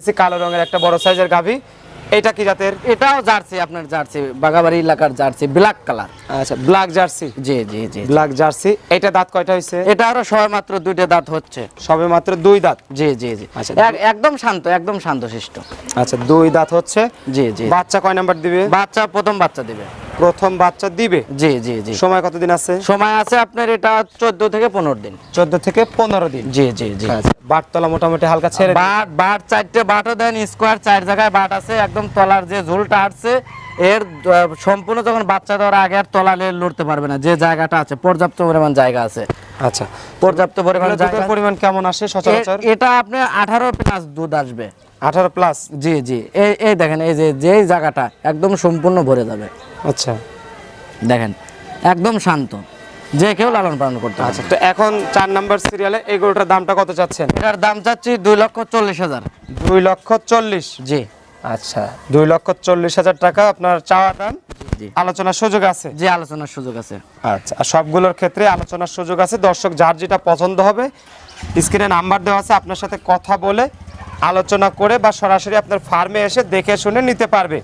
কালো রঙের একটা বড় সাইজের গাভী। এটা কি জাতের? এটাও জার্সি আপনার জার্সি বাগাবাড়ি এলাকার জার্সি ব্ল্যাক কালার। আচ্ছা ব্ল্যাক জার্সি? জি জি জি ব্ল্যাক জার্সি। এটা দাঁত কয়টা হয়েছে এটা আরও সবে মাত্র দুইটা দাঁত হচ্ছে। সবে মাত্র দুই দাঁত? জি জি জি। আচ্ছা। এক- একদম শান্ত একদম শান্ত শিষ্ট আচ্ছা দুই দাঁত হচ্ছে। জি জি। বাচ্চা কয় নাম্বার দিবে? বাচ্চা প্রথম বাচ্চা দিবে। প্রথম বাচ্চা দিবে? জি জি জি। সময় কতদিন আছে? সময় আছে আপনার এটা চোদ্দ থেকে পনেরো দিন। চোদ্দ থেকে পনেরো দিন। জি জি জি। বাট তলা মোটামুটি হালকা ছেড়ে বাট বাট চারটে বাটও দেন স্কোয়ার চার জায়গায় বাট আছে একদম তলার যে ঝোলটা আসছে এর সম্পূর্ণ যখন বাচ্চা দেওয়ার আগে আর তলালে লড়তে পারবে না যে জায়গাটা আছে পর্যাপ্ত পরিমাণ জায়গা আছে। আচ্ছা পর্যাপ্ত পরিমাণ দুধের পরিমাণ কেমন আসে সচরাচর? এটা আপনি আঠারো প্লাস দুধ আসবে। আঠারো প্লাস জি জি। এই এই দেখেন এই যে যেই জায়গাটা একদম সম্পূর্ণ ভরে যাবে। আচ্ছা। দেখেন একদম শান্ত। যে কেউ লালন পালন করতে আচ্ছা তো এখন চার নাম্বার সিরিয়ালে এই গরুটার দামটা কত চাচ্ছেন? এটার দাম চাচ্ছি দুই লক্ষ চল্লিশ হাজার। দুই লক্ষ চল্লিশ? জি। আচ্ছা দুই লক্ষ চল্লিশ হাজার টাকা আপনার চাওয়া দাম? আলোচনার সুযোগ আছে? যে আলোচনার সুযোগ আছে। আচ্ছা আর সবগুলোর ক্ষেত্রে আলোচনার সুযোগ আছে। দর্শক যার যেটা পছন্দ হবে স্ক্রিনে নাম্বার দেওয়া আছে আপনার সাথে কথা বলে আলোচনা করে বা সরাসরি আপনার ফার্মে এসে দেখে শুনে নিতে পারবে।